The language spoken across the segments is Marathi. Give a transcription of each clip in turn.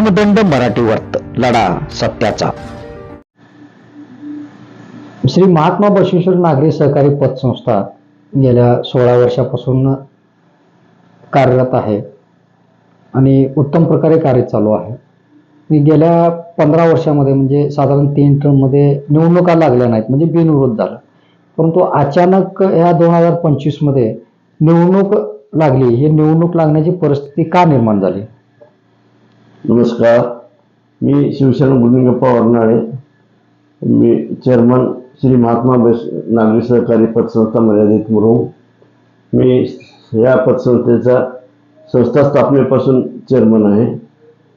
दंड मराठी वर्त लढा सत्याचा. श्री महात्मा बसवेश्वर नागरी सहकारी पतसंस्था गेल्या सोळा वर्षापासून कार्यरत आहे आणि उत्तम प्रकारे कार्य चालू आहे. मी गेल्या पंधरा वर्षामध्ये म्हणजे साधारण तीन टर्ममध्ये निवडणुका लागल्या नाहीत म्हणजे बिनविरोध झाला. परंतु अचानक ह्या दोन हजार पंचवीसमध्ये निवडणूक लागली. ही निवडणूक लागण्याची परिस्थिती का निर्माण झाली? नमस्कार. मी शिवसेना बुद्धिंगप्पा वरनाळे. मी चेअरमन श्री महात्मा बस नागरी सहकारी पतसंस्था मर्यादित मुरुम मी या पतसंस्थेचा संस्था स्थापनेपासून चेअरमन आहे.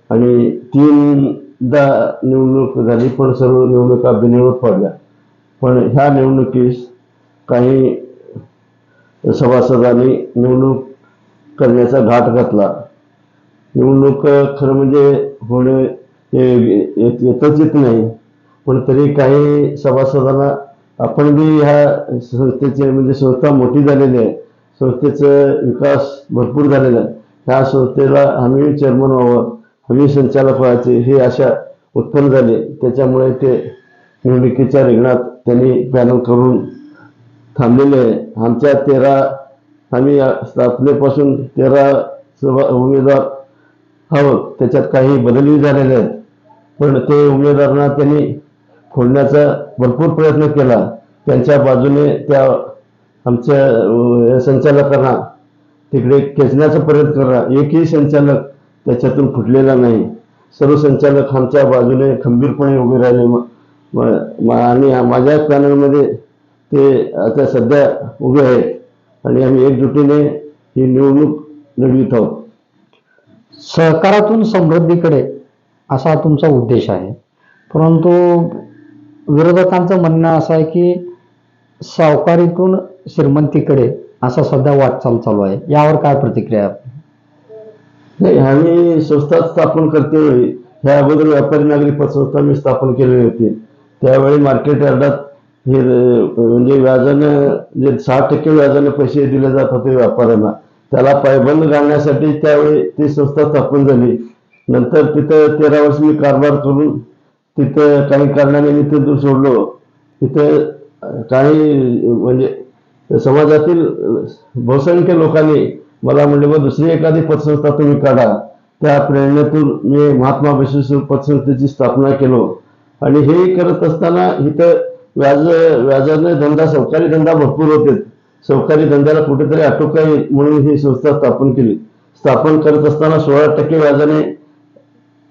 आणि तीनदा निवडणूक झाली पण सर्व निवडणुका बिनविरोध पडल्या. पण ह्या निवडणुकीस काही सभासदांनी निवडणूक करण्याचा घाट घातला. निवडणूक खरं म्हणजे होणे हे येतच येत नाही. पण तरी काही सभासदांना आपण बी ह्या संस्थेचे म्हणजे संस्था मोठी झालेली आहे संस्थेचं विकास भरपूर झालेला आहे. ह्या संस्थेला आम्ही चेअरमन व्हावं आम्ही संचालक व्हायचे हे अशा उत्पन्न झाले. त्याच्यामुळे ते निवडणुकीच्या रिंगणात त्यांनी पॅनल करून थांबलेले आहे. आमच्या तेरा आम्ही स्थापनेपासून तेरा सभा उमेदवार हवं त्याच्यात काही बदलही झालेले आहेत. पण ते उमेदवारांना त्यांनी फोडण्याचा भरपूर प्रयत्न केला. त्यांच्या बाजूने त्या आमच्या संचालकांना तिकडे खेचण्याचा प्रयत्न करा. एकही संचालक त्याच्यातून फुटलेला नाही. सर्व संचालक आमच्या बाजूने खंबीरपणे उभे राहिले. आणि माझ्या पॅनलमध्ये ते आता सध्या उभे आहेत. आणि आम्ही एकजुटीने ही निवडणूक लढवित आहोत. सहकारातून समृद्धीकडे असा तुमचा उद्देश आहे. परंतु विरोधकांचं म्हणणं असं आहे की सावकारीतून श्रीमंतीकडे असा सध्या वाटचाल चालू आहे. यावर काय प्रतिक्रिया नाही आम्ही संस्था स्थापन करते वेळी ह्या अगोदर व्यापारी नागरी पतसंस्था मी स्थापन केलेली होती. त्यावेळी मार्केट यार्डात हे म्हणजे व्याजानं जे सहा टक्के व्याजाने पैसे दिले जात होते व्यापाऱ्यांना. त्याला पायबंद घालण्यासाठी त्यावेळी ती संस्था स्थापन झाली. नंतर तिथं तेरा वर्ष मी कारभार करून तिथं काही कारणाने मी तिथून सोडलो. तिथं काही म्हणजे समाजातील बहुसंख्य लोकांनी मला म्हणले मग दुसरी एखादी पतसंस्था तुम्ही काढा. त्या प्रेरणेतून मी महात्मा विश्वेश्वर पतसंस्थेची स्थापना केलो. आणि हे करत असताना इथं व्याज व्याजाने धंदा सहकारी धंदा भरपूर होते. सहकारी धंद्याला कुठेतरी आटोका येईल म्हणून ही संस्था स्थापन केली. स्थापन करत असताना सोळा टक्के व्याजाने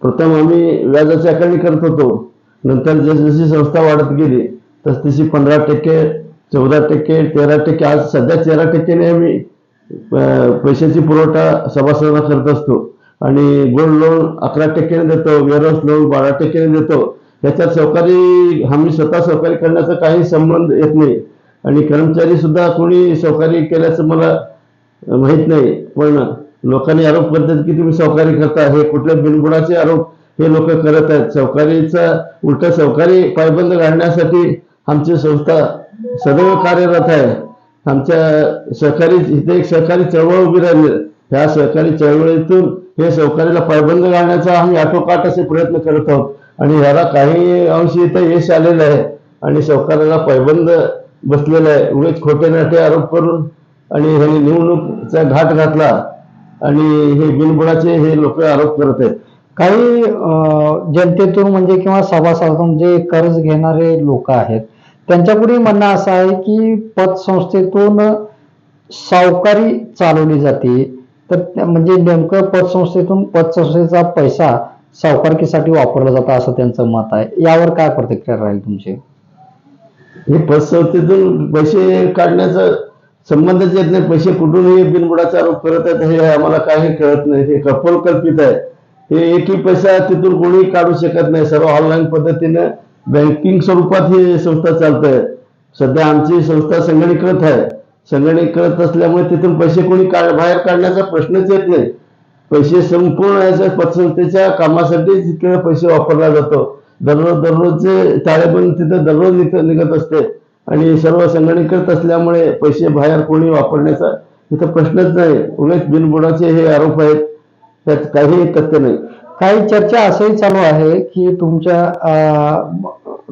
प्रथम आम्ही व्याजाची आकारणी करत होतो. नंतर जसजशी संस्था वाढत गेली तस तशी पंधरा टक्के चौदा टक्के तेरा टक्के आज सध्या तेरा टक्क्याने आम्ही पैशाची पुरवठा सभासदांना करत असतो. आणि गोल्ड लोन अकरा टक्क्याने देतो वेअरहाऊस लोन बारा टक्क्याने देतो. याच्यात सहकारी आम्ही स्वतः सहकारी करण्याचा काही संबंध येत नाही. आणि कर्मचारी सुद्धा कोणी सहकारी केल्याचं मला माहीत नाही. पण लोकांनी आरोप करतात की तुम्ही सहकारी करता. हे कुठल्या बिनबुडाचे आरोप हे लोक करत आहेत. सहकारीचा उलट सहकारी पायबंद घालण्यासाठी आमची संस्था सदैव कार्यरत आहे. आमच्या सहकारी इथे एक सहकारी चळवळ उभी राहिली. ह्या सहकारी चळवळीतून हे सहकारीला पायबंद घालण्याचा आम्ही आटोकाट असे प्रयत्न करत आहोत. आणि ह्याला काही अंशी इथं यश आलेलं आहे. आणि सहकार्याला पायबंद बसलेला आहे. उगेच खोटे नाटे आरोप करून आणि हे निवडणूकचा घाट घातला आणि हे बिनबुडाचे हे लोक आरोप करत आहेत. काही जनतेतून म्हणजे किंवा सभासदातून जे कर्ज घेणारे लोक आहेत त्यांच्यापुढे म्हणणं असं आहे की पतसंस्थेतून सावकारी चालवली जाते. तर म्हणजे नेमकं पतसंस्थेतून पतसंस्थेचा पैसा सावकारकीसाठी वापरला जातो असं त्यांचं मत आहे. यावर काय प्रतिक्रिया राहील तुमची? हे पतसंस्थेतून पैसे काढण्याचा संबंधच येत नाही. पैसे कुठून हे बिनबुडाचा आरोप करत आहेत हे आम्हाला काही कळत नाही. हे कपोलकल्पित आहे. हे एकही पैसा तिथून कोणी काढू शकत नाही. सर्व ऑनलाईन पद्धतीने बँकिंग स्वरूपात ही संस्था चालत. आहे सध्या आमची संस्था संगणीकृत आहे. संगणीकृत असल्यामुळे तिथून पैसे कोणी काढ बाहेर काढण्याचा प्रश्नच येत नाही. पैसे संपूर्ण याच्या पतसंस्थेच्या कामासाठी तिथं पैसे वापरला जातो. दररोज दररोजचे ताळेबंद तिथे दररोज निघ- निघत असते. आणि सर्व संगणीकृत असल्यामुळे पैसे बाहेर कोणी वापरण्याचा तिथं प्रश्नच नाही. उलट बिनबुडाचे हे आरोप आहेत. त्यात काही तथ्य नाही. काही चर्चा असंही चालू आहे की तुमच्या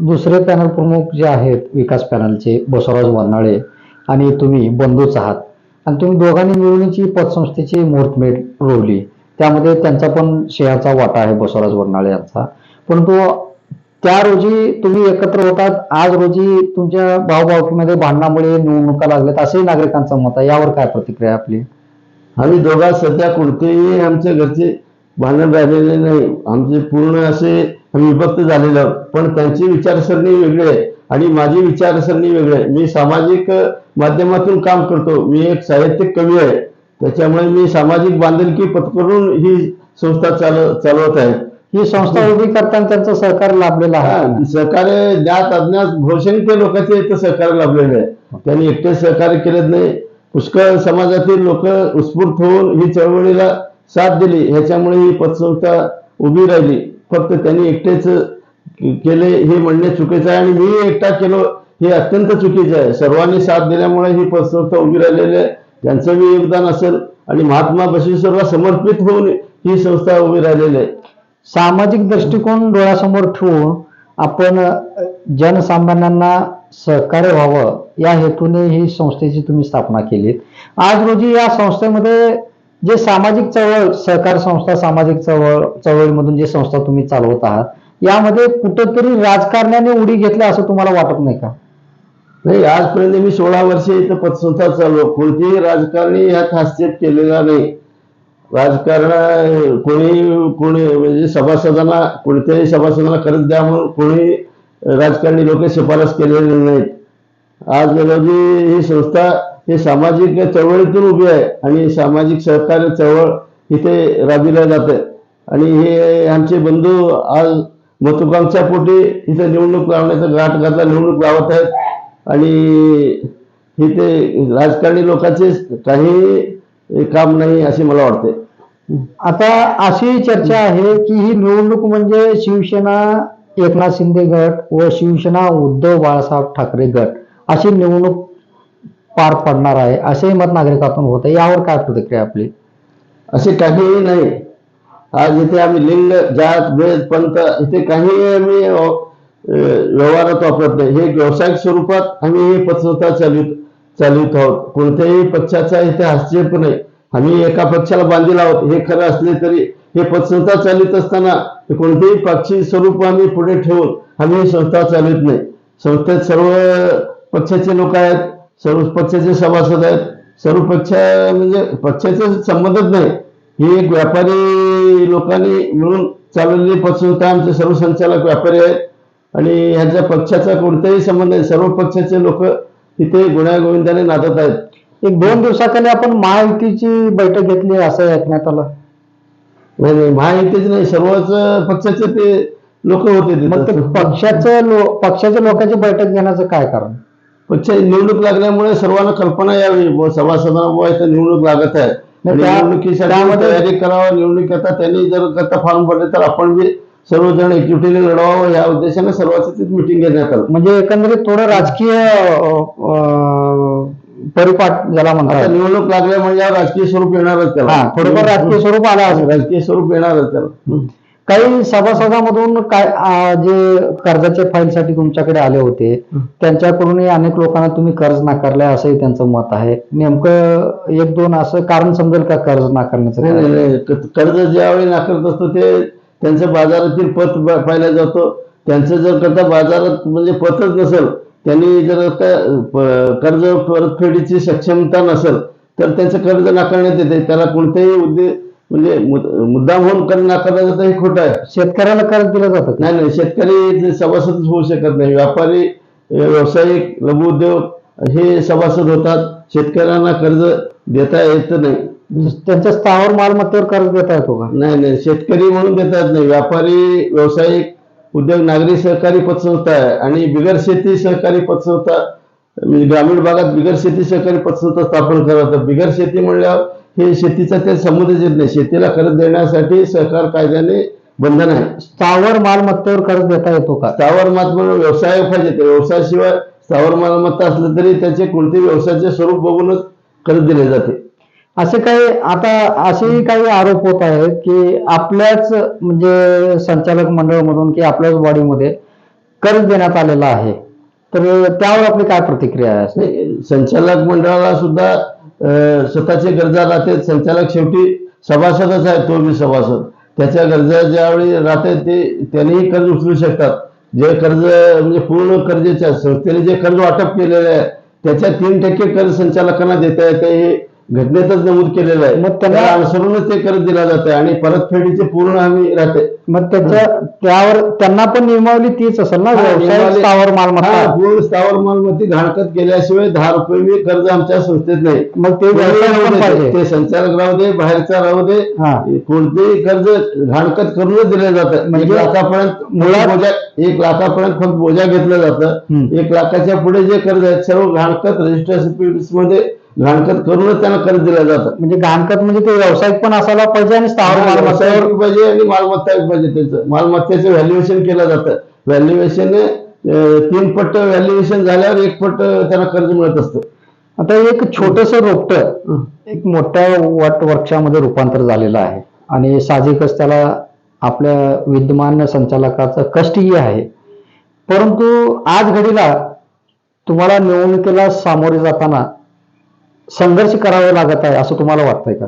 दुसरे पॅनल प्रमुख जे आहेत विकास पॅनलचे बसवराज वनाळे आणि तुम्ही बंधूच आहात. आणि तुम्ही दोघांनी मिळूनची पतसंस्थेची मुहूर्तमेढ रोवली त्यामध्ये त्यांचा पण शेअरचा वाटा आहे बसवराज वनाळे यांचा. परंतु त्या रोजी तुम्ही एकत्र होतात आज रोजी तुमच्या भाऊभावकीमध्ये भांडणामुळे निवडणुका लागल्यात असंही नागरिकांचं मत आहे. यावर काय प्रतिक्रिया आहे आपली? आम्ही दोघा सध्या कोणतेही आमच्या घरचे भांडण राहिलेले नाही. आमचे पूर्ण असे आम्ही विभक्त झालेलो आहोत पण त्यांची विचारसरणी वेगळी आहे आणि माझी विचारसरणी वेगळी आहे. मी सामाजिक माध्यमातून काम करतो. मी एक साहित्यिक कवी आहे. त्याच्यामुळे मी सामाजिक बांधिलकी पत्करून ही संस्था चालव चालवत आहे. ही संस्था उभी करताना त्यांचं सहकार्य लाभलेलं आहे. हा, सहकार्य ज्ञात अज्ञात बहुसंख्य लोकांचे इथं सहकार्य लाभलेलं आहे. त्यांनी एकटे सहकार्य केलेच नाही. पुष्कळ समाजातील लोक उत्स्फूर्त होऊन ही चळवळीला साथ दिली. ह्याच्यामुळे ही पतसंस्था उभी राहिली. फक्त त्यांनी एकटेच केले हे म्हणणे चुकीचं आहे आणि मी एकटा केलो हे अत्यंत चुकीचं आहे. सर्वांनी साथ दिल्यामुळे ही पतसंस्था उभी राहिलेली आहे. त्यांचं बी योगदान असेल आणि महात्मा बसवेश्वरला समर्पित होऊन ही संस्था उभी राहिलेली आहे. सामाजिक दृष्टिकोन डोळ्यासमोर ठेवून आपण जनसामान्यांना सहकार्य व्हावं या हेतूने ही संस्थेची तुम्ही स्थापना केली आज रोजी या संस्थेमध्ये जे सामाजिक चळवळ सहकार संस्था सामाजिक चळवळ चळवळीमधून जे संस्था तुम्ही चालवत आहात यामध्ये कुठंतरी राजकारण्याने उडी घेतल्या असं तुम्हाला वाटत नाही का? नाही आजपर्यंत मी सोळा वर्ष इथं पतसंस्था चालू कोणतीही राजकारणी ह्यात हस्तक्षेप केलेला नाही. राजकारण कोणी कोणी म्हणजे सभासदांना कोणत्याही सभासदांना करत द्या म्हणून कोणी राजकारणी लोक शिफारस केलेले नाहीत. आज रोजी ही संस्था ही सामाजिक चळवळीतून उभी आहे आणि सामाजिक सहकार्य चळवळ इथे राबविल्या जाते आणि हे आमचे बंधू आज मतुकांच्या पोटी इथे निवडणूक लावण्याचा घाट घातला निवडणूक लावत आहेत. आणि इथे राजकारणी लोकांचे काही काम नाही असे मला वाटते आता अशी चर्चा आहे की ही निवडणूक म्हणजे शिवसेना एकनाथ शिंदे गट व शिवसेना उद्धव बाळासाहेब ठाकरे गट अशी निवडणूक पार पडणार आहे असेही मत नागरिकातून होत आहे यावर काय प्रतिक्रिया आपली? असे काहीही नाही. आज इथे आम्ही लिंग जात भेद पंथ इथे काही आम्ही व्यवहारात वापरत नाही. हे व्यावसायिक स्वरूपात आम्ही हे पत्रता चालवित चालवित आहोत. कोणत्याही पक्षाचा इथे हस्तक्षेप नाही. आम्ही एका पक्षाला बांधील आहोत. हे खरं असले तरी हे पतसंस्था चालित असताना कोणतेही पक्षी स्वरूप आम्ही पुढे ठेवून आम्ही ही संस्था चालवित नाही. संस्थेत सर्व पक्षाचे लोक आहेत सर्व पक्षाचे सभासद आहेत सर्व पक्ष म्हणजे पक्षाचा संबंधच नाही. ही एक व्यापारी लोकांनी मिळून चालवलेली पक्षसंस्था आमचे सर्व संचालक व्यापारी आहेत. आणि ह्याच्या पक्षाचा कोणताही संबंध नाही. सर्व पक्षाचे लोक इथे गुण्यागोविंदाने नादत आहेत. एक दोन दिवसाखाली आपण महायुतीची बैठक घेतली असं ऐकण्यात आलं. नाही नाही महायुतीचे नाही सर्वच पक्षाचे ते लोक होते मग ते. पक्षाचं लो पक्षाच्या लोकांची बैठक घेण्याचं काय कारण? पक्ष निवडणूक लागल्यामुळे सर्वांना कल्पना यावी बुवा सभासदांना बुवा इथं निवडणूक लागत आहे. नाही, आणि त्या- निवडणुकीसाठी त्यामध्ये- तयारी करावं निवडणूक करता त्यांनी जर करता फॉर्म भरले तर आपण बी सर्वजण एकजुटीने लढवावं या उद्देशाने सर्वांची मिटिंग घेण्यात आलं. म्हणजे एकंदरीत थोडं राजकीय अं, अं, परिपाठ ज्याला आता म्हणतात निवडणूक लागल्या म्हणजे राजकीय स्वरूप येणारच त्याला. हा थोडंफार राजकीय स्वरूप आलं असेल. राजकीय स्वरूप येणारच त्याला. काही सभासदामधून काय जे कर्जाच्या फाईलसाठी तुमच्याकडे आले होते त्यांच्याकडूनही अनेक लोकांना तुम्ही कर्ज नाकारलंय असंही त्यांचं मत आहे. नेमकं एक दोन असं कारण समजेल का कर्ज नाकारण्याचं? नाही नाही काय? नाही. क- कर्ज ज्यावेळी नाकारत असतो ते त्यांचं बाजारातील पत ब- पाहिलं जातो. त्यांचं जर करता बाजारात म्हणजे पतच नसेल त्यांनी जर कर्ज परतफेडीची सक्षमता नसेल तर त्यांचं कर्ज नाकारण्यात येते त्याला कोणतेही उद्देश म्हणजे मुद- मुद्दाम होऊन कर्ज नाकारलं जातं हे खोटं आहे. शेतकऱ्याला कर्ज दिलं जातं? नाही नाही. शेतकरी ते सभासदच होऊ शकत नाही. व्यापारी व्यावसायिक लघुउद्योग हे सभासद होतात. शेतकऱ्यांना कर्ज देता येत नाही. त्यांच्या स्थावर मालमत्तेवर कर्ज देता येतो का? नाही नाही. शेतकरी म्हणून देता येत नाही. व्यापारी व्यावसायिक उद्योग नागरी सहकारी पतसंस्था आहे आणि बिगर शेती सहकारी पतसंस्था म्हणजे ग्रामीण भागात बिगर शेती सहकारी पतसंस्था स्थापन करावं बिगर शेती म्हणल्यावर हे शेतीचा ते संबंधच येत नाही. शेतीला कर्ज देण्यासाठी सहकार कायद्याने बंधन आहे. स्थावर मालमत्तेवर कर्ज देता येतो का? स्थावर मालमत्ता व्यवसाय पाहिजे ते व्यवसायाशिवाय स्थावर मालमत्ता असलं तरी त्याचे कोणते व्यवसायाचे स्वरूप बघूनच कर्ज दिले जाते. असे काही आता असेही काही आरोप होत आहेत की आपल्याच म्हणजे संचालक मंडळामधून की आपल्याच बॉडीमध्ये कर्ज देण्यात आलेला आहे. तर त्यावर आपली काय प्रतिक्रिया आहे संचालक मंडळाला सुद्धा स्वतःचे गरजा राहते संचालक शेवटी सभासदच आहे तो मी सभासद. त्याच्या गरजा ज्यावेळी राहते ते त्यांनीही कर्ज उचलू शकतात. जे कर्ज म्हणजे पूर्ण कर्जेच्या संस्थेने जे कर्ज वाटप केलेलं आहे त्याच्या तीन टक्के कर्ज संचालकांना देता येते हे घटनेतच नमूद केलेलं आहे. मग त्याला अनुसरूनच ते कर्ज दिला जाते आणि परतफेडीची पूर्ण हमी राहते मग त्याच्या त्यावर त्यांना पण नियमावली तीच असेल ना व्यवसाय स्थावर मालमत्ता पूर्ण स्थावर मालमत्ती घाणकत केल्याशिवाय दहा रुपये बी कर्ज आमच्या संस्थेत नाही. मग ते व्यवसाय ते संचालक राहू दे बाहेरचा राहू दे हा. कोणतेही कर्ज घाणकत करूनच दिले जातं. म्हणजे लाखापर्यंत मुळात- बोजा एक लाखापर्यंत फक्त बोजा घेतलं जातं. एक लाखाच्या पुढे जे कर्ज आहेत सर्व घाणकत रजिस्ट्रेशनमध्ये घाणकत करूनच त्यांना कर्ज दिलं जातं. म्हणजे घाणखत म्हणजे ते व्यावसायिक पण असायला पाहिजे आणि स्थावर मालमत्ता बी पाहिजे आणि मालमत्ता बी पाहिजे त्यांचं. मालमत्तेचं व्हॅल्युएशन केलं जातं. व्हॅल्युएशन तीन पट व्हॅल्युएशन झाल्यावर एक पट त्यांना कर्ज मिळत असतं. आता एक छोटस रोपट एक मोठ्या वट वृक्षामध्ये रूपांतर झालेलं आहे. आणि साहजिकच त्याला आपल्या विद्यमान संचालकाचं कष्टही आहे. परंतु आज घडीला तुम्हाला निवडणुकीला सामोरे जाताना संघर्ष करावा लागत आहे असं तुम्हाला वाटतंय का?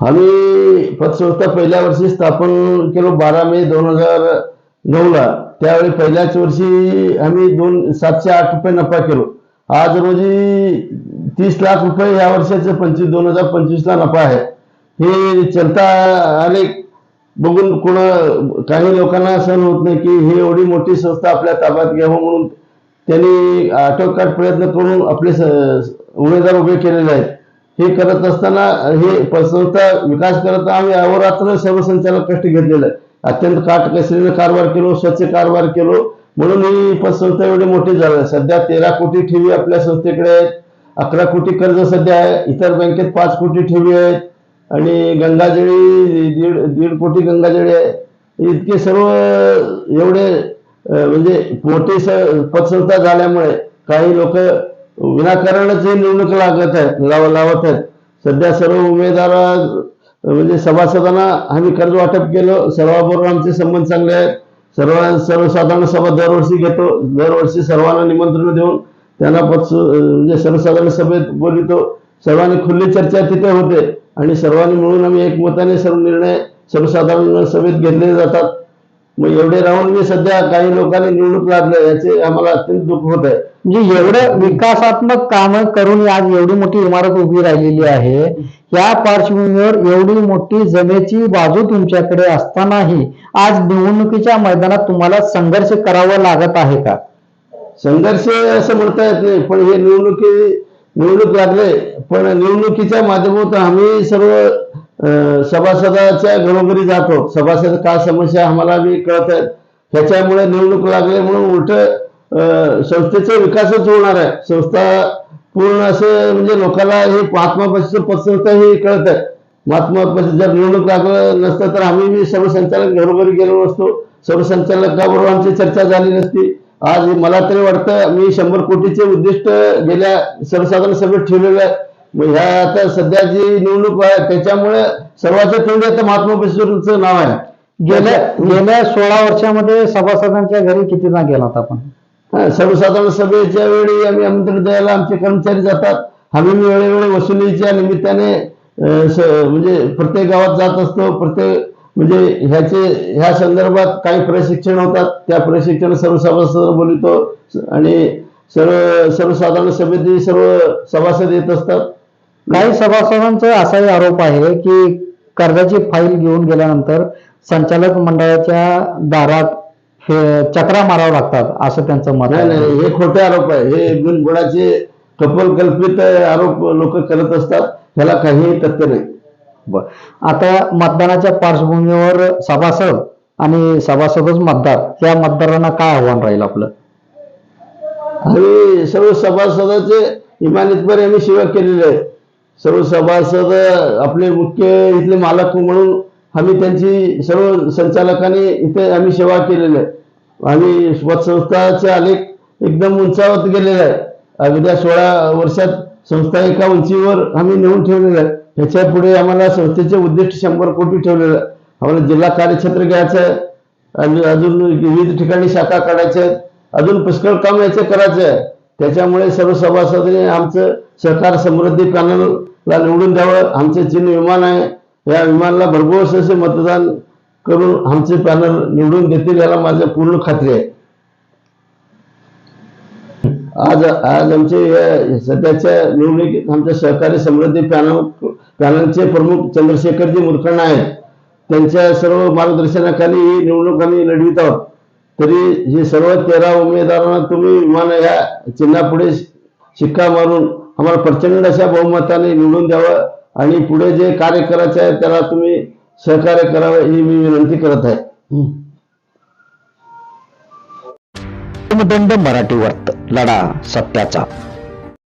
आम्ही पतसंस्था पहिल्या वर्षी स्थापन केलो बारा मे दोन हजार नऊ ला त्यावेळी पहिल्याच वर्षी आम्ही दोन सातशे आठ रुपये नफा केलो. आज रोजी तीस लाख रुपये या वर्षाचे पंचवीस दोन हजार पंचवीसला नफा आहे. हे चलता अनेक बघून कोण काही लोकांना सहन होत नाही की ही एवढी मोठी संस्था आपल्या ताब्यात घ्यावं म्हणून त्यांनी आटोकाट प्रयत्न करून आपले उमेदवार उभे केलेले आहेत. हे करत असताना हे संस्था विकास करत आम्ही अहोरात्र सर्व संचालक कष्ट घेतलेलं आहे अत्यंत काटकसरीने कारभार केलो स्वच्छ कारभार केलो. म्हणून ही पतसंस्था एवढी मोठी झाली सध्या तेरा कोटी ठेवी आपल्या संस्थेकडे आहेत. अकरा कोटी कर्ज सध्या आहे. इतर बँकेत पाच कोटी ठेवी आहेत. आणि गंगाजळी दीड दीड कोटी गंगाजळी आहे. इतके सर्व एवढे म्हणजे मोठी स- पतसंस्था झाल्यामुळे काही लोक विनाकारणच ही निवडणूक लागत आहेत लाव लावत आहेत. सध्या सर्व उमेदवार म्हणजे सभासदांना आम्ही कर्ज वाटप केलं सर्वांबरोबर आमचे संबंध चांगले आहेत. सर्व सर्वसाधारण सभा दरवर्षी घेतो दरवर्षी सर्वांना निमंत्रण देऊन त्यांना पक्ष म्हणजे सर्वसाधारण सभेत बोलितो सर्वांनी खुली चर्चा तिथे होते आणि सर्वांनी मिळून आम्ही एकमताने सर्व निर्णय सर्वसाधारण सभेत घेतले जातात. मग एवढे राहून मी सध्या काही लोकांनी निवडणूक लागलं याचे आम्हाला अत्यंत दुःख होत आहे म्हणजे एवढं विकासात्मक कामं करून आज एवढी मोठी इमारत उभी राहिलेली आहे या पार्श्वभूमीवर एवढी मोठी जमेची बाजू तुमच्याकडे असतानाही आज निवडणुकीच्या मैदानात तुम्हाला संघर्ष करावा लागत आहे का? संघर्ष असं म्हणता येत नाही पण हे निवडणुकी निवडणूक लागले पण निवडणुकीच्या माध्यमातून आम्ही सर्व सभासदाच्या घरोघरी जातो. सभासद काय समस्या आम्हाला बी कळत आहेत. त्याच्यामुळे निवडणूक लागले म्हणून उलट संस्थेचा विकासच होणार आहे. संस्था पूर्ण असं म्हणजे लोकांना हे महात्मा पक्षाचं पदसंस्था हे कळत आहे. महात्मा पक्ष जर निवडणूक लागलं नसतं तर आम्ही मी सर्व संचालक घरोघरी गेलो नसतो. सर्व संचालकाबरोबर आमची चर्चा झाली नसती. आज मला तरी वाटतं मी शंभर कोटीचे उद्दिष्ट गेल्या सर्वसाधारण सभेत ठेवलेलं आहे. मग ह्या आता सध्या जी निवडणूक आहे त्याच्यामुळे सर्वात तोंडी आता महात्मा बसवेश्वरचं नाव आहे. गेल्या गेल्या सोळा वर्षामध्ये सभासदांच्या घरी कितीदा गेलात आपण? हा, सर्वसाधारण सभेच्या वेळी आम्ही आमंत्रण द्यायला आमचे कर्मचारी जातात. आम्ही वेळोवेळी वसुलीच्या निमित्ताने अं, स- म्हणजे प्रत्येक गावात जात असतो. प्रत्येक म्हणजे ह्याचे ह्या संदर्भात काही प्रशिक्षण होतात. त्या प्रशिक्षण सर्व सभासद बोलवतो आणि सर्व सर्वसाधारण सभेतही सर्व सभासद येत असतात. काही सभासदांचा असाही आरोप आहे की कर्जाची फाईल घेऊन गेल्यानंतर संचालक मंडळाच्या दारात हे चक्रा मारावं लागतात असं त्यांचं मत नाही आहे. नाही हे खोटे आरोप आहे. हे बिनबुडाचे कपल कल्पित अरोप लोक करत असतात ह्याला काहीही तथ्य नाही. बरं. आता मतदानाच्या पार्श्वभूमीवर सभासद आणि सभासदच मतदार या मतदारांना काय आव्हान राहील आपलं? आम्ही सर्व सभासदाचे इमानीतभर आम्ही सेवा केलेली आहे. सर्व सभासद आपले मुख्य इथले मालक म्हणून आम्ही त्यांची सर्व संचालकांनी इथे आम्ही सेवा केलेली आहे. आम्ही पतसंस्थाचे आलेख एकदम उंचावत गेलेले आहे. अगद्या सोळा वर्षात संस्था एका उंचीवर आम्ही नेऊन ठेवलेलं आहे. ह्याच्या पुढे आम्हाला संस्थेचे उद्दिष्ट शंभर कोटी ठेवलेलं आहे. आम्हाला जिल्हा कार्यक्षेत्र घ्यायचं आहे. आणि अजून विविध ठिकाणी शाखा काढायच्या आहेत. अजून पुष्कळ काम याचं करायचं आहे. त्याच्यामुळे सर्व सभासदांनी आमचं सहकार समृद्धी पॅनलला निवडून द्यावं. आमचे चिन्ह विमान आहे. या विमानाला भरघोस असे मतदान करून आमचे पॅनल निवडून देतील याला माझ्या पूर्ण खात्री आहे. आज आज आमचे सध्याच्या निवडणुकीत आमच्या सहकारी समृद्धी पॅनल पॅनलचे प्रमुख चंद्रशेखरजी मुरकण आहेत. त्यांच्या सर्व मार्गदर्शनाखाली ही निवडणूक आम्ही लढवित आहोत. तरी हे सर्व तेरा उमेदवारांना तुम्ही विमान या चिन्हापुढे शिक्का मारून आम्हाला प्रचंड अशा बहुमताने निवडून द्यावं. आणि पुढे जे कार्य करायचं आहे त्याला तुम्ही सहकार्य करावं ही मी विनंती करत आहे. दंड मराठी वर्त लढा सत्याचा.